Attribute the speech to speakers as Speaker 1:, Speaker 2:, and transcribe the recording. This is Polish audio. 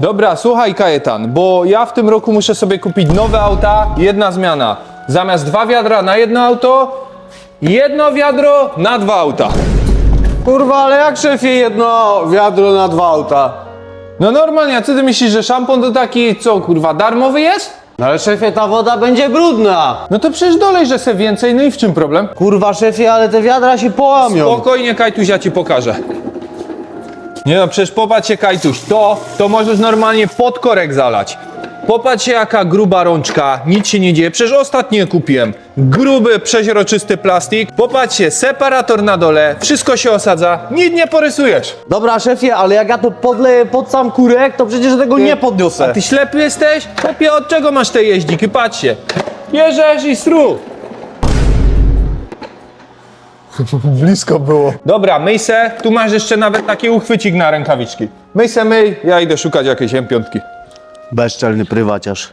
Speaker 1: Dobra, słuchaj Kajetan, bo ja w tym roku muszę sobie kupić nowe auta, jedna zmiana. Zamiast dwa wiadra na jedno auto, jedno wiadro na dwa auta.
Speaker 2: Kurwa, ale jak szefie jedno wiadro na dwa auta?
Speaker 1: No normalnie, a co ty myślisz, że szampon to taki, co kurwa, darmowy jest?
Speaker 2: No ale szefie, ta woda będzie brudna.
Speaker 1: No to przecież dolej, że se więcej, no i w czym problem?
Speaker 2: Kurwa, szefie, ale te wiadra się połamią.
Speaker 1: Spokojnie, Kajtuś, ja ci pokażę. Nie no, przecież popatrz się, Kajtuś, to, to możesz normalnie pod korek zalać. Popatrz się, jaka gruba rączka, nic się nie dzieje, przecież ostatnio kupiłem. Gruby, przeźroczysty plastik, popatrz się, separator na dole, wszystko się osadza, nic nie porysujesz.
Speaker 2: Dobra, szefie, ale jak ja to podleję pod sam kurek, to przecież tego nie podniosę.
Speaker 1: Ty ślepy jesteś? Kopie, od czego masz te jeździki? Patrzcie. Bierzesz i stru.
Speaker 3: Blisko było.
Speaker 1: Dobra, myj se. Tu masz jeszcze nawet taki uchwycik na rękawiczki. Myj se, myj. Ja idę szukać jakiejś M5.
Speaker 2: Bezczelny prywaciarz.